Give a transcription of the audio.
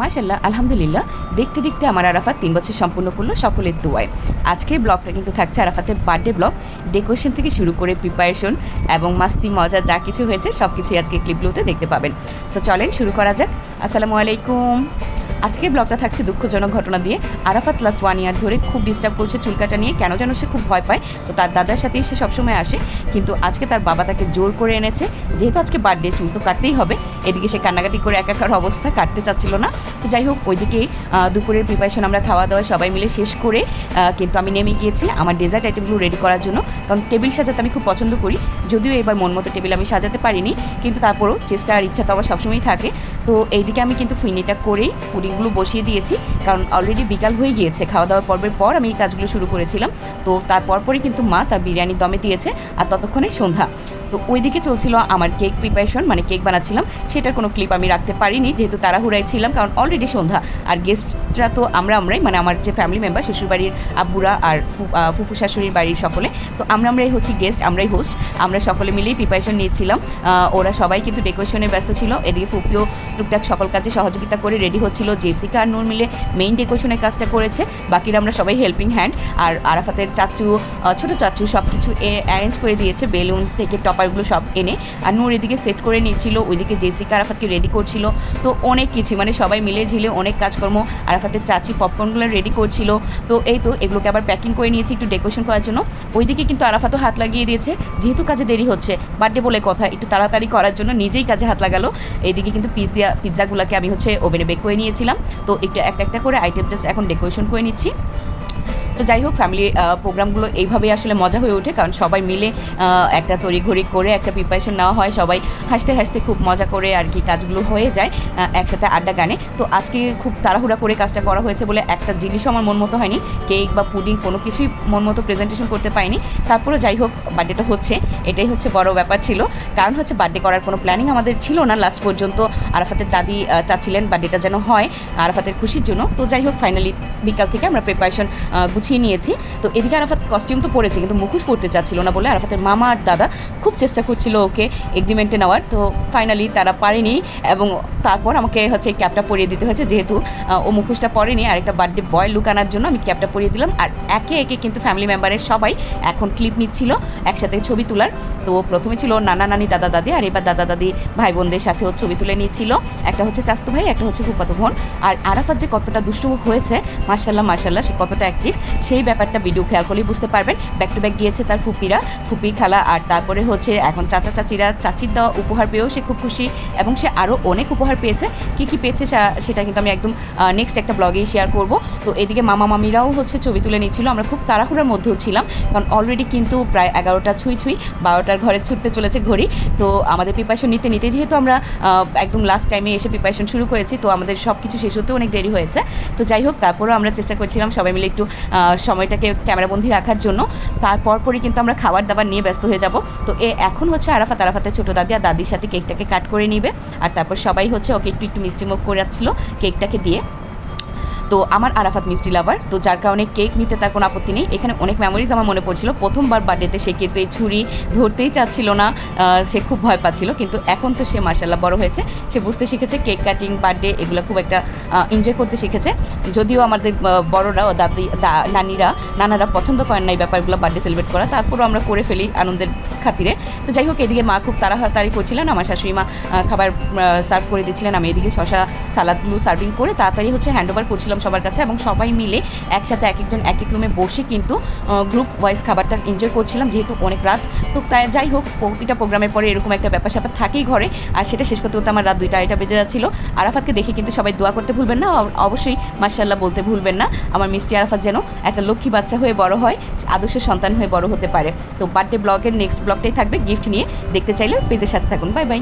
মাশাল্লাহ আলহামদুলিল্লাহ। দেখতে দেখতে আমার আরাফাত তিন বছর সম্পূর্ণ করল সকলের দোয়ায়। আজকে ব্লগটা কিন্তু থাকছে আরাফাতের বার্থডে ব্লগ ডেকোরেশন থেকে শুরু করে প্রিপারেশন এবং মাস্তি, মজা, যা কিছু হয়েছে সব কিছুই আজকে ক্লিপগুলোতে দেখতে পাবেন। সো চলেন শুরু করা যাক। আসসালামু আলাইকুম। আজকের ব্লগটা থাকছে দুঃখজনক ঘটনা দিয়ে। আরাফাত লাস্ট ওয়ান ইয়ার ধরে খুব ডিস্টার্ব করছে চুলকাটা নিয়ে। কেন যেন সে খুব ভয় পায়। তো তার দাদার সাথেই সে সবসময় আসে। কিন্তু আজকে তার বাবা তাকে জোর করে এনেছে। যেহেতু আজকে বার্থডে চুল তো কাটতেই হবে। এদিকে সে কান্নাকাটি করে একাকার অবস্থা, কাটতে চাচ্ছিল না। তো যাই হোক, ওইদিকেই দুপুরের প্রিপারেশন আমরা খাওয়া দাওয়া সবাই মিলে শেষ করে কিন্তু আমি নেমে গিয়েছি আমার ডেজার্ট আইটেমগুলো রেডি করার জন্য। কারণ টেবিল সাজাতে আমি খুব পছন্দ করি। যদিও এবার মন মতো টেবিল আমি সাজাতে পারিনি। কিন্তু তারপরও চেষ্টা আর ইচ্ছা তো আমার সবসময়ই থাকে। তো এইদিকে আমি কিন্তু ফুইনিটা করেই পুডিংগুলো বসিয়ে দিয়েছি, কারণ অলরেডি বিকাল হয়ে গিয়েছে। খাওয়া দাওয়ার পর্বের পর আমি এই কাজগুলো শুরু করেছিলাম। তো তারপর পরই কিন্তু মা তার বিরিয়ানি দমে দিয়েছে, আর ততক্ষণে সন্ধ্যা। তো ওইদিকে চলছিল আমার কেক প্রিপারেশন মানে কেক বানাচ্ছিলাম। সেটার কোনো ক্লিপ আমি রাখতে পারিনি, যেহেতু তাড়াহুড়ায় ছিলাম, কারণ অলরেডি সন্ধ্যা। আর গেস্টরা তো আমরা আমরাই মানে আমার যে ফ্যামিলি মেম্বার শ্বশুরবাড়ির আব্বুরা আর ফুফু শাশুড়ির বাড়ির সকলে। তো আমরা আমরাই হচ্ছি গেস্ট আমরাই হোস্ট আমরা সকলে মিলেই প্রিপারেশন নিয়েছিলাম। ওরা সবাই কিন্তু ডেকোরেশনে ব্যস্ত ছিল। এদিকে ফুপিও টুকটাক সকল কাজে সহযোগিতা করে রেডি হচ্ছিল। জেসিকা আর নূর মিলে মেইন ডেকোরেশনের কাজটা করেছে। বাকিরা আমরা সবাই হেল্পিং হ্যান্ড আর আরাফাতের চাচু ছোট চাচু সব কিছু অ্যারেঞ্জ করে দিয়েছে। বেলুন থেকে টপারগুলো সব এনে আর নূর এদিকে সেট করে নিচ্ছিল ওইদিকে জেসিকা আরাফাতকে রেডি করছিল। তো অনেক কিছু মানে সবাই মিলে ঝিলে অনেক কাজকর্ম, আরাফাতের চাচি পপকর্নগুলো রেডি করছিল। তো এই তো এগুলোকে আবার প্যাকিং করে নিয়েছি একটু ডেকোরেশন করার জন্য। ওইদিকে কিন্তু আরাফাতও হাত লাগিয়ে দিয়েছে, যেহেতু কাজে দেরি হচ্ছে বার্থডে বলে কথা, একটু তাড়াতাড়ি করার জন্য নিজেই কাজে হাত লাগালো। এইদিকে কিন্তু পিৎজা পিৎজাগুলোকে আমি হচ্ছে ওভেনে বেক করে নিয়েছিলাম। তো একটু একটা একটা করে আইটেম জাস্ট এখন ডেকোরেশন করে নিচ্ছি। তো যাই হোক ফ্যামিলি প্রোগ্রামগুলো এইভাবেই আসলে মজা হয়ে ওঠে, কারণ সবাই মিলে একটা তড়িঘড়ি করে একটা প্রিপারেশন নেওয়া হয়। সবাই হাসতে হাসতে খুব মজা করে আর কি কাজগুলো হয়ে যায় একসাথে আড্ডা গানে। তো আজকে খুব তাড়াহুড়া করে কাজটা করা হয়েছে বলে একটা জিনিসও আমার মন মতো হয়নি। কেক বা পুডিং কোনো কিছুই মন মতো প্রেজেন্টেশন করতে পাইনি তারপরে যাই হোক বার্থডেটা হচ্ছে, এটাই হচ্ছে বড় ব্যাপার ছিল। কারণ হচ্ছে বার্থডে করার কোনো প্ল্যানিং আমাদের ছিল না লাস্ট পর্যন্ত। আরাফাতের দাদি চাচ্ছিলেন বার্থডেটা যেন হয় আরাফাতের খুশির জন্য। তো যাই হোক ফাইনালি বিকাল থেকে আমরা প্রিপারেশন গুছিয়ে নিয়েছি। তো এদিকে আরাফাত কস্টিউম তো পরেছে, কিন্তু মুখোশ পড়তে চাচ্ছিল না বলে আরাফাতের মামা আর দাদা খুব চেষ্টা করছিল ওকে এগ্রিমেন্টে নেওয়ার। তো ফাইনালি তারা পারেনি এবং তারপর আমাকে হচ্ছে ক্যাপটা পরিয়ে দিতে হয়েছে। যেহেতু ও মুখোশটা পরেনি, আর একটা বার্থডে বয় লুক আনার জন্য আমি ক্যাপটা পরিয়ে দিলাম। আর একে একে কিন্তু ফ্যামিলি মেম্বারের সবাই এখন ক্লিপ নিচ্ছিল, একসাথে ছবি তোলার। তো প্রথমে ছিল নানা, নানি, দাদা, দাদি, আর এবার দাদা, দাদি, ভাই বোনদের সাথেও ছবি তুলে নিচ্ছিল। একটা হচ্ছে চাস্তু ভাই, একটা হচ্ছে ফুপাতো বোন। আর আরাফাত যে কতটা দুষ্টু হয়েছে মার্শাল্লাহ মার্শাল্লাহ সে কতটা অ্যাক্টিভ সেই ব্যাপারটা ভিডিও খেয়াল করলেই বুঝতে পারবেন। ব্যাক টু ব্যাক গিয়েছে তার ফুপিরা। ফুপি খালা আর তারপরে হচ্ছে এখন চাচা চাচিরা চাচির দেওয়া উপহার পেয়েও সে খুব খুশি এবং সে আরও অনেক উপহার পেয়েছে। কী কী পেয়েছে সেটা কিন্তু আমি একদম নেক্সট একটা ব্লগেই শেয়ার করব। তো এদিকে মামা মামিরাও হচ্ছে ছবি তুলে নিচ্ছিল। আমরা খুব তাড়াহুড়ার মধ্যেও ছিলাম কারণ অলরেডি কিন্তু প্রায় এগারোটা ছুঁই ছুঁই বারোটার ঘরে ছুটতে চলেছে ঘড়ি। তো আমাদের প্রিপারেশন নিতে নিতে যেহেতু আমরা একদম লাস্ট টাইমে এসে প্রিপারেশন শুরু করেছি, তো আমাদের সব কিছু শেষ হতেও অনেক দেরি হয়েছে। তো যাই হোক, তারপরেও আমরা চেষ্টা করছিলাম সবাই মিলে একটু সময়টাকে ক্যামেরাবন্দি রাখার জন্য। তারপর পরই কিন্তু আমরা খাবার দাবার নিয়ে ব্যস্ত হয়ে যাব। তো এ এখন হচ্ছে আরাফাত। আরাফাতের ছোটো দাদি আর দাদির সাথে কেকটাকে কাট করে নিবে। আর তারপর সবাই হচ্ছে ওকে একটু একটু মিষ্টিমুখ করে করাচ্ছিল কেকটাকে দিয়ে। তো আমার আরাফাত মিষ্টি লাভার তো যার কারণে কেক নিতে তার কোনো আপত্তি নেই। এখানে অনেক মেমোরিজ আমার মনে পড়ছিল। প্রথমবার বার্থডেতে সে কিন্তু এই ছুরি ধরতেই চাচ্ছিল না সে খুব ভয় পাচ্ছিল। কিন্তু এখন তো সে মার্শাল্লাহ বড় হয়েছে। সে বুঝতে শিখেছে কেক কাটিং বার্থডে এগুলো খুব একটা এনজয় করতে শিখেছে। যদিও আমাদের বড়রা ও দাদি নানিরা, নানারা পছন্দ করেন না এই ব্যাপারগুলো বার্থডে সেলিব্রেট করা। তারপরও আমরা করে ফেলি আনন্দের খাতিরে। তো যাই হোক, এদিকে মা খুব তাড়াতাড়ি করছিলেন। আমার শাশুড়ি মা খাবার সার্ভ করে দিচ্ছিলেন। আমি এদিকে শশা সালাদগুলো সার্ভিং করে তাড়াতাড়ি হচ্ছে হ্যান্ড ওভার করছিলাম। সবার কাছে এবং সবাই মিলে একসাথে এক একজন এক এক রুমে বসে কিন্তু গ্রুপ ওয়াইজ খাবারটা এনজয় করছিলাম, যেহেতু অনেক রাত। তো তাই যাই হোক, প্রতিটা প্রোগ্রামের পরে এরকম একটা ব্যাপার স্যাপার থাকেই ঘরে। আর সেটা শেষ করতে করতে আমার রাত দুইটা এটা বেজে যাচ্ছিল। আরাফাতকে দেখে কিন্তু সবাই দোয়া করতে ভুলবেন না। অবশ্যই মার্শাল্লাহ বলতে ভুলবেন না। আমার মিষ্টি আরাফাত যেন একটা লক্ষ্মী বাচ্চা হয়ে বড় হয় আদর্শ সন্তান হয়ে বড় হতে পারে। তো বার্থডে ব্লগের নেক্সট ব্লগটাই থাকবে। গিফট নিয়ে দেখতে চাইলে পেজের সাথে থাকুন। Bye bye